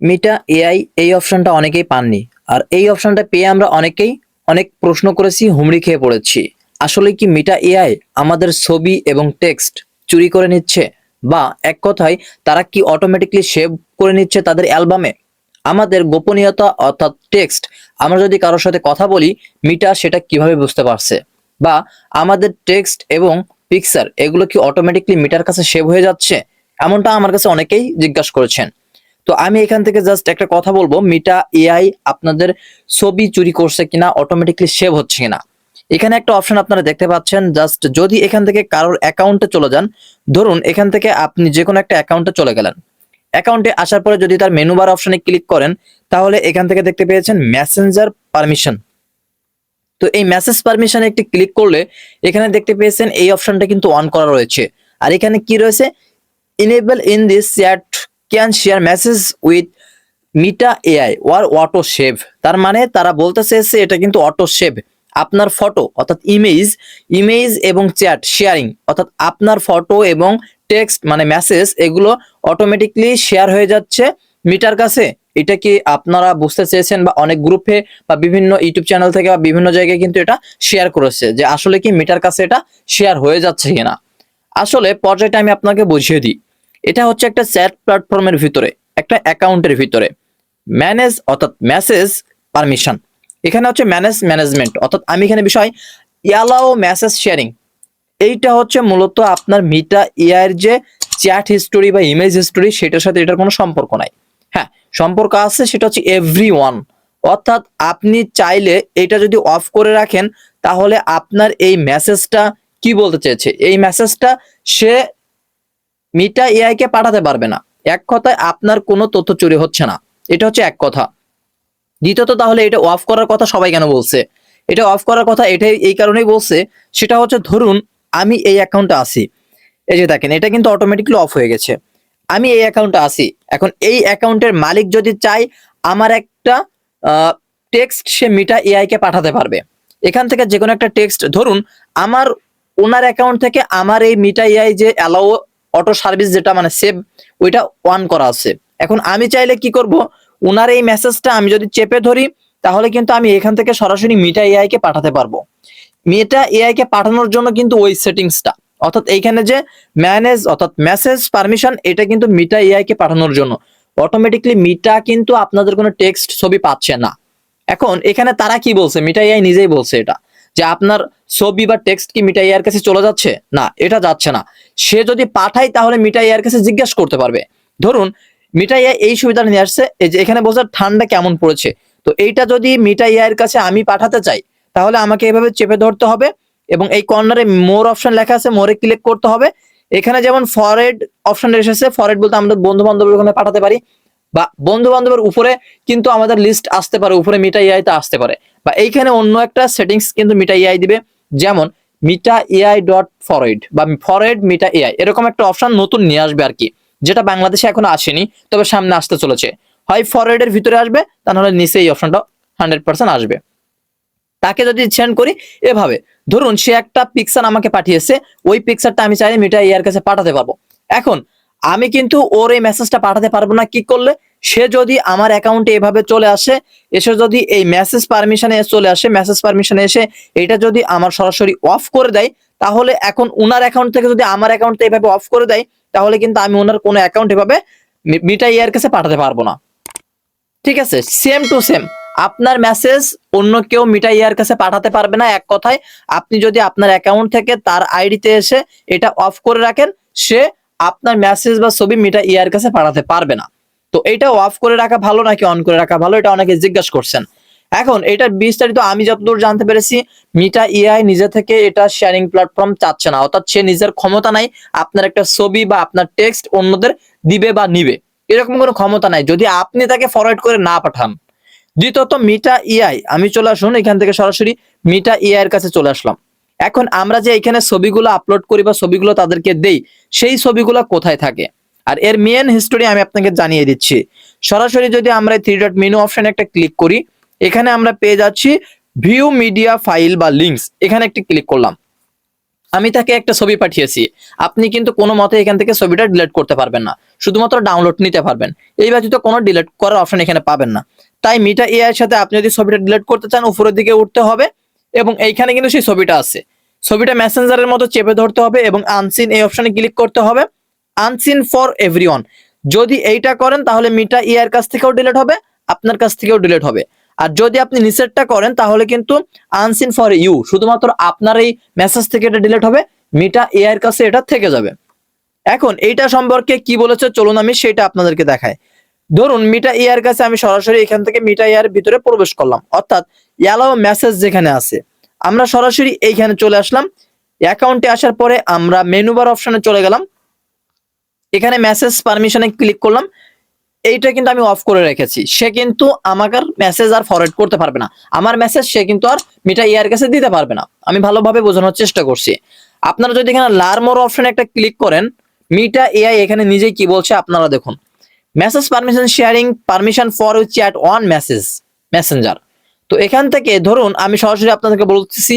মিটা AI এই অপশনটা অনেকেই পাননি। আর এই অপশনটা পেয়ে আমরা অনেকেই অনেক প্রশ্ন করেছি, হুমড়ি খেয়ে পড়েছি। আসলে কি মিটা এআই আমাদের ছবি এবং টেক্সট চুরি করে নিচ্ছে? বা এক কথায়, তারা কি অটোমেটিকলি সেভ করে নিচ্ছে তাদের অ্যালবামে? আমাদের গোপনীয়তা অর্থাৎ টেক্সট আমরা যদি কারোর সাথে কথা বলি, মিটা সেটা কীভাবে বুঝতে পারছে? বা আমাদের টেক্সট এবং পিকচার এগুলো কি অটোমেটিকলি মিটার কাছে সেভ হয়ে যাচ্ছে? এমনটা আমার কাছে অনেকেই জিজ্ঞাসা করেছেন। তো আমি এখান থেকে জাস্ট একটা কথা বলব মিটা এআই আপনাদের ছবি চুরি করছে কিনা অটোমেটিকলি সেভ হচ্ছে কিনা। এখানে একটা অপশন আপনারা দেখতে পাচ্ছেন জাস্ট যদি এখান থেকে কারোর অ্যাকাউন্টে চলে যান, ধরুন এখান থেকে আপনি যে কোনো একটা অ্যাকাউন্টে চলে গেলেন। অ্যাকাউন্টে আসার পরে যদি তার মেনু বার অপশনে ক্লিক করেন, তাহলে এখান থেকে দেখতে পেয়েছেন মেসেঞ্জার পারমিশন তো এই মেসেজ পারমিশনে একটি ক্লিক করলে, এখানে দেখতে পেয়েছেন এই অপশনটা কিন্তু অন করা রয়েছে। আর এখানে কি রয়েছে? Enable in this chat can share message with Meta AI war auto save তার মানে তারা বলতে চেয়েছে এটা কিন্তু অটো সেভ আপনার ফটো অর্থাৎ ইমেজ ইমেজ এবং চ্যাট শেয়ারিং অর্থাৎ আপনার ফটো এবং টেক্সট মানে মেসেজ এগুলো অটোমেটিকলি শেয়ার হয়ে যাচ্ছে মিটার কাছে। এটা কি আপনারা বুঝতে চেয়েছেন বা অনেক গ্রুপে বা বিভিন্ন ইউটিউব চ্যানেল থেকে বা বিভিন্ন জায়গায় কিন্তু এটা শেয়ার করেছে যে আসলে কি মিটার কাছে এটা শেয়ার হয়ে যাচ্ছে কিনা। আসলে পর্যায়টা আমি আপনাকে বুঝিয়ে দিই। এটা হচ্ছে একটা চ্যাট প্ল্যাটফর্মের ভিতরে, একটা অ্যাকাউন্টের ভিতরে। ম্যানেজ অর্থাৎ মেসেজ পারমিশন এখানে হচ্ছে ম্যানেজ ম্যানেজমেন্ট অর্থাৎ আমি এখানে বিষয় ইয়ালাও মেসেজ শেয়ারিং এইটা হচ্ছে মূলত আপনার মিটা ইয়ার যে চ্যাট হিস্টোরি বা ইমেজ হিস্টোরি সেটার সাথে এটার কোনো সম্পর্ক নাই। হ্যাঁ সম্পর্ক আছে সেটা হচ্ছে এভরি ওয়ান অর্থাৎ আপনি চাইলে এটা যদি অফ করে রাখেন, তাহলে আপনার এই মেসেজটা কি বলতে চেয়েছে? এই মেসেজটা সে মিটা এআই কে পাঠাতে পারবে না। এক কথায় আপনার কোনো তথ্য চুরি হচ্ছে না। এটা হচ্ছে এক কথা। দ্বিতীয়ত তাহলে এটা অফ করার কথা সবাই কেন বলছে? এটা অফ করার কথা এটাই, এই কারণেই বলছে, সেটা হচ্ছে ধরুন আমি এই অ্যাকাউন্টে আসি এই যে দেখেন, এটা কিন্তু অটোমেটিকলি অফ হয়ে গেছে। আমি এই অ্যাকাউন্টে আসি এখন এই অ্যাকাউন্টের মালিক যদি চাই আমার একটা টেক্সট সে মিটা এআই কে পাঠাতে পারবে। এখান থেকে যে কোনো একটা টেক্সট ধরুন, আমার ওনার অ্যাকাউন্ট থেকে আমার এই মিটা এআই যে অ্যালাউ অটো সার্ভিস যেটা মানে সেভ, ওইটা অন করা আছে। এখন আমি চাইলে কি করব? ওনার এই মেসেজটা আমি যদি চেপে ধরি, তাহলে কিন্তু আমি এখান থেকে সরাসরি মিটা এআই কে পাঠাতে পারব। মিটা এআই কে পাঠানোর জন্য কিন্তু ওই সেটিংসটা, অর্থাৎ এইখানে যে ম্যানেজ, অর্থাৎ মেসেজ, পারমিশন, এটা কিন্তু মিটা এআই কে পাঠানোর জন্য। অটোমেটিকলি মিটা কিন্তু আপনাদের কোনো টেক্সট ছবি পাচ্ছে না। এখন এখানে তারা কি বলছে? মিটা এআই নিজেই বলছে এটা, যে আপনার ছবি বা টেক্সট কি মিটা এআই এর কাছে চলে যাচ্ছে? না, এটা যাচ্ছে না। সে যদি পাঠায়, তাহলে মিটা এআর কাছে জিজ্ঞাসা করতে পারবে। ধরুন মিটা এআই এই সুবিধাটা নিয়ে আসছে, এই যে এখানে বলছে ঠান্ডা কেমন পড়েছে। তো এইটা যদি মিটা এআই এর কাছে আমি পাঠাতে চাই, তাহলে আমাকে এভাবে চেপে ধরতে হবে এবং এই কর্নারে মোর অপশন লেখা আছে, মোরে ক্লিক করতে হবে। এখানে যেমন ফরেড অপশন এসেছে ফরেড বলতে আমরা বন্ধু বান্ধবের ওখানে পাঠাতে পারি বা বন্ধু বান্ধবের উপরে কিন্তু আমাদের লিস্ট আসতে পারে, উপরে মিটা এআই তে আসতে পারে। বা এইখানে অন্য একটা সেটিংস কিন্তু মিটা এআই দিবে। যেমন মিটা এআই ডট ফরয়েড বা ফরয়েড মিটা এআই এরকম একটা অপশন নতুন নিয়ে আসবে আর কি, যেটা বাংলাদেশে এখনও আসেনি, তবে সামনে আসতে চলেছে। হয় ফরয়েড এর ভিতরে আসবে, তা নাহলে নিচে এই অপশনটা হান্ড্রেড পার্সেন্ট আসবে। তাকে যদি সেন্ড করি, এভাবে, ধরুন সে একটা পিকচার আমাকে পাঠিয়েছে, ওই পিকচারটা আমি চাইলে মিটা এআর কাছে পাঠাতে পারব। এখন আমি কিন্তু ওর এই মেসেজটা পাঠাতে পারব না। কি করলে? সে যদি আমার অ্যাকাউন্টে এভাবে চলে আসে, এসে যদি এই মেসেজ পারমিশনে চলে আসে মেসেজ পারমিশনে এসে এটা যদি আমার সরাসরি অফ করে দেয়, তাহলে এখন ওনার অ্যাকাউন্ট থেকে যদি আমার অ্যাকাউন্টে এভাবে অফ করে দেয়, তাহলে কিন্তু আমি ওনার কোনো অ্যাকাউন্ট এভাবে মিটা ইয়ার কাছে পাঠাতে পারব না। ঠিক আছে? সেম টু সেম আপনার মেসেজ অন্য কেউ মিটা ইয়ার কাছে পাঠাতে পারবে না এক কথায়। আপনি যদি আপনার অ্যাকাউন্ট থেকে তার আইডিতে এসে এটা অফ করে রাখেন, সে আপনার মেসেজ বা ছবি মিটা ইয়ার কাছে পাঠাতে পারবে না। তো এটা অফ করে রাখা ভালো নাকি অন করে রাখা ভালো, এটা অনেকে জিজ্ঞাসা করছেন। এখন এটার বিস্তারিত আমি যতদূর জানতে পেরেছি, মিটা ইআই নিজে থেকে এটা শেয়ারিং প্ল্যাটফর্ম চাচ্ছে না, অর্থাৎ সে নিজের ক্ষমতা নাই, আপনার একটা ছবি বা আপনার টেক্সট অন্যদের দিবে বা নিবে। এরকম কোনো ক্ষমতা নাই, যদি আপনি তাকে ফরওয়ার্ড করে না পাঠান। দ্বিতীয়ত মিটা ইআই আমি চলে আসুন এখান থেকে সরাসরি মিটা ইআই এর কাছে চলে আসলাম। এখন আমরা যে এখানে ছবিগুলো আপলোড করি বা ছবিগুলো তাদেরকে দেই, সেই ছবিগুলো কোথায় থাকে? আর এর মেন হিস্টোরি আমি আপনাকে জানিয়ে দিচ্ছি। সরাসরি যদি আমরা থ্রি ডট মেনু অপশনে একটা ক্লিক করি, এখানে আমরা পেয়ে যাচ্ছি ভিউ মিডিয়া ফাইল বা লিঙ্কস এখানে একটি ক্লিক করলাম। আমি তাকে একটা ছবি পাঠিয়েছি। আপনি কিন্তু কোনো মতে এখান থেকে ছবিটা ডিলেট করতে পারবেন না। শুধুমাত্র ডাউনলোড নিতে পারবেন। এই ব্যতীত কোনো ডিলেট করার অপশন এখানে পাবেন না। তাই মিটা এআই এর সাথে আপনি যদি ছবিটা ডিলেট করতে চান, উপরের দিকে উঠতে হবে। এবং এইখানে কিন্তু সেই ছবিটা আছে। ছবিটা মেসেঞ্জারের মতো চেপে ধরতে হবে এবং আনসিন এই অপশনে ক্লিক করতে হবে। আনসিন ফর এভরিওয়ান যদি এইটা করেন তাহলে মিটা এআই এর কাছ থেকেও ডিলেট হবে, আপনার কাছ থেকেও ডিলেট হবে। আর যদি আপনি নিচেরটা করেন তাহলে কিন্তু আনসিন ফর ইউ শুধুমাত্র আপনার এই মেসেজ থেকে এটা ডিলেট হবে মিটা এআই এর কাছে এটা থেকে যাবে। এখন এইটা সম্পর্কে কি বলেছে? চলুন আমি সেটা আপনাদেরকে দেখাই। ধরুন মিটা এআর কাছে আমি সরাসরি এখান থেকে মিটা এআর ভিতরে প্রবেশ করলাম। অর্থাৎ অ্যালাও মেসেজ যেখানে আছে। আমরা সরাসরি এইখানে চলে আসলাম। অ্যাকাউন্টে আসার পরে আমরা মেনু বার অপশনে চলে গেলাম। এখানে মেসেজ পারমিশনে ক্লিক করলাম। এইটা কিন্তু আমি অফ করে রেখেছি। সে কিন্তু আমাকে মেসেজ আর ফরওয়ার্ড করতে পারবে না। আমার মেসেজ সে কিন্তু আর মিটা এআর কাছে দিতে পারবে না। আমি ভালোভাবে বোঝানোর চেষ্টা করছি। আপনারা যদি এখানে লার্মোর অপশনে একটা ক্লিক করেন, মিটা এআই এখানে নিজেই কি বলছে আপনারা দেখুন। Message permission sharing permission for chat on message messenger তো এখান থেকে ধরুন আমি সরাসরি আপনাদেরকে বলতেছি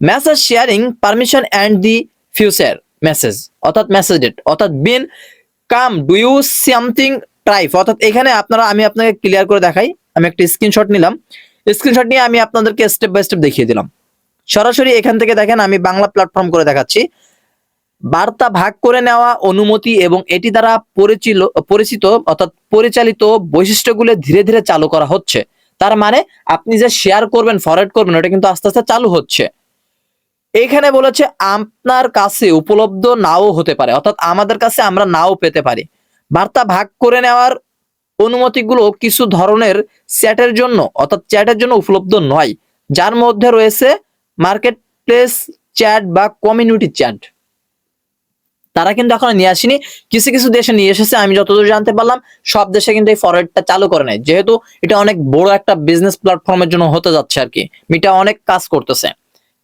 message sharing permission and the future message অর্থাৎ মেসেজ ডেট অর্থাৎ been come do you something ট্রাইফ অর্থাৎ এখানে আপনারা, আমি আপনাকে ক্লিয়ার করে দেখাই, আমি একটা স্ক্রিনশট নিলাম স্ক্রিনশট নিয়ে আমি আপনাদেরকে স্টেপ বাই স্টেপ দেখিয়ে দিলাম। সরাসরি এখান থেকে দেখেন, আমি বাংলা প্ল্যাটফর্ম করে দেখাচ্ছি। বার্তা ভাগ করে নেওয়া অনুমতি এবং এটি দ্বারা পরিচিত পরিচিত অর্থাৎ পরিচালিত বৈশিষ্ট্যগুলো ধীরে ধীরে চালু করা হচ্ছে। তার মানে আপনি যে শেয়ার করবেন ফরওয়ার্ড করবেন, ওটা কিন্তু আস্তে আস্তে চালু হচ্ছে। এখানে বলেছে, আপনার কাছে উপলব্ধ নাও হতে পারে। অর্থাৎ আমাদের কাছে আমরা নাও পেতে পারি। বার্তা ভাগ করে নেওয়ার অনুমতিগুলো কিছু ধরনের চ্যাটের জন্য, অর্থাৎ চ্যাটের জন্য উপলব্ধ নয়। যার মধ্যে রয়েছে মার্কেট প্লেস চ্যাট বা কমিউনিটি চ্যাট তারা কিন্তু এখন নিয়ে আসেনি। কিছু কিছু দেশে নিয়ে এসেছে, আমি যতদূর জানতে পারলাম, সব দেশে কিন্তু এই ফরওয়ার্ডটা চালু করে নেয় যেহেতু এটা অনেক বড় একটা বিজনেস প্ল্যাটফর্মের জন্য হতে যাচ্ছে আর কি। মিটা অনেক কাজ করতেছে।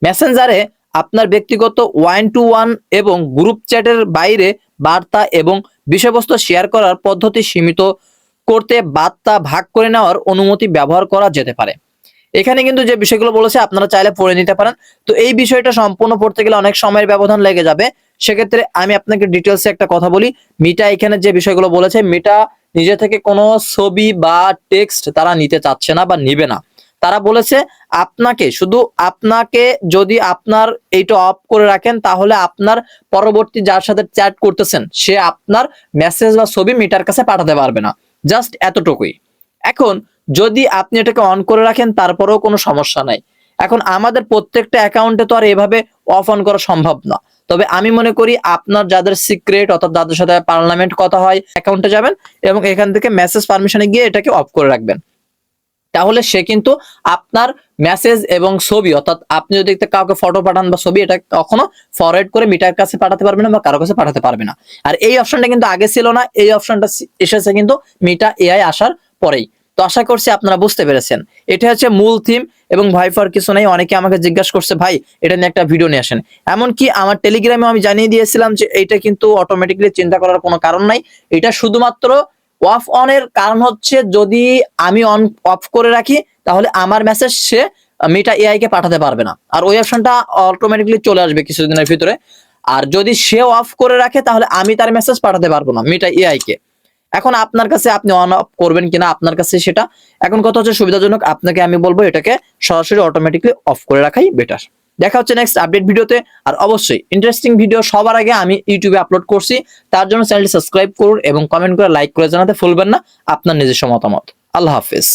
মেসেঞ্জারে আপনার ব্যক্তিগত ওয়ান টু ওয়ান এবং গ্রুপ চ্যাটের বাইরে বার্তা এবং বিষয়বস্তু শেয়ার করার পদ্ধতি সীমিত করতে বার্তা ভাগ করে নেওয়ার অনুমতি ব্যবহার করা যেতে পারে। এখানে কিন্তু যে বিষয়গুলো বলেছে, আপনারা চাইলে পড়ে নিতে পারেন। তো এই বিষয়টা সম্পূর্ণ পড়তে গেলে অনেক সময়ের ব্যবধান লেগে যাবে। সেক্ষেত্রে আমি আপনাকে ডিটেলসে একটা কথা বলি। মিটা এখানে যে বিষয়গুলো বলেছে, মিটা নিজে থেকে কোনো ছবি বা টেক্সট তারা নিতে চাচ্ছে না বা নিবে না। তারা বলেছে, আপনাকে, শুধু আপনাকে যদি আপনার এইটা অফ করে রাখেন, তাহলে আপনার পরবর্তী যার সাথে চ্যাট করতেছেন, সে আপনার মেসেজ বা ছবি মিটার কাছে পাঠাতে পারবে না। জাস্ট এতটুকুই। এখন, যদি আপনি এটাকে অন করে রাখেন, তারপরেও কোনো সমস্যা নাই। এখন আমাদের প্রত্যেকটা অ্যাকাউন্টে তো আর এভাবে অফ অন করা সম্ভব না। তবে আমি মনে করি আপনার যাদের সিক্রেট অর্থাৎ যাদের সাথে পার্লামেন্ট কথা হয় অ্যাকাউন্টে যাবেন এবং এখান থেকে মেসেজ পারমিশনে গিয়ে এটাকে অফ করে রাখবেন। তাহলে সে কিন্তু আপনার মেসেজ এবং ছবি, অর্থাৎ আপনি যদি কাউকে ফটো পাঠান বা ছবি, এটা কখনো ফরওয়ার্ড করে মিটার কাছে পাঠাতে পারবে না বা কারও কাছে পাঠাতে পারবে না। আর এই অপশনটা কিন্তু আগে ছিল না, এই অপশনটা এসেছে কিন্তু মিটা এআই আসার পরেই। তো আশা করছি আপনারা বুঝতে পেরেছেন। এটা হচ্ছে মূল থিম এবং পাওয়ার কিছু নাই, অনেকে আমাকে জিজ্ঞাসা করছে, ভাই, এটা নিয়ে একটা ভিডিও নিয়ে আসেন। এমনকি আমার টেলিগ্রামে আমি জানিয়ে দিয়েছিলাম যে এটা কিন্তু অটোমেটিক্যালি চিন্তা করার কোনো কারণ নাই। এটা শুধুমাত্র অফ অন এর কারণ হচ্ছে যদি আমি অন অফ করে রাখি, তাহলে আমার মেসেজ সে মিটা এআই কে পাঠাতে পারবে না। আর ওই অপশনটা অটোমেটিক্যালি চলে আসবে কিছুদিনের ভিতরে। আর যদি সে অফ করে রাখে, তাহলে আমি তার মেসেজ পাঠাতে পারব না মিটা এআই কে। এখন আপনার কাছে আপনি অন অফ করবেন কিনা, আপনার কাছে সেটা, এখন কথা হচ্ছে সুবিধাজনক, আপনাকে আমি বলব এটাকে সরাসরি অটোমেটিকলি অফ করে রাখাই বেটার দেখা হচ্ছে নেক্সট আপডেট ভিডিওতে, আর অবশ্যই ইন্টারেস্টিং ভিডিও সবার আগে আমি ইউটিউবে আপলোড করছি, তার জন্য চ্যানেলটি সাবস্ক্রাইব করুন এবং কমেন্ট করে লাইক করে জানাতে ভুলবেন না, আপনার নিজস্ব মতামত। আল্লাহ হাফিজ।